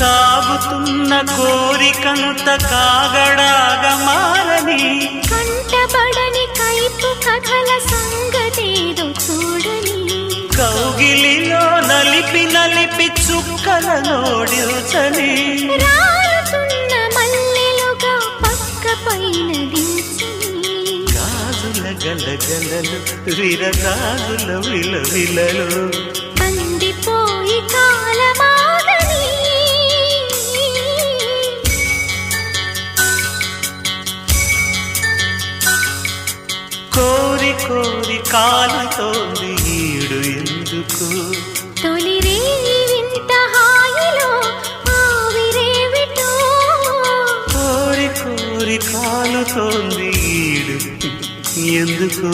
సాగుతున్న కోరికంత కాగడాగా మారని కంటబడని కైపు కథల సంగతేదో చూడని. కౌగిలిలో నలిపి నలిపి చుక్కల నోడిల్చని. రాలుతున్న మల్లెలుగా పక్క పైన గాజుల గలగలలు విరగాజుల విలవిలలు. పండిపోయి కోరి కాలుతోంది ఈడు ఎందుకు? తొలి రేయి వింత హాయిలో ఆవిరేవిటో కోరి కోరి కాలుతోంది ఈడు ఎందుకు?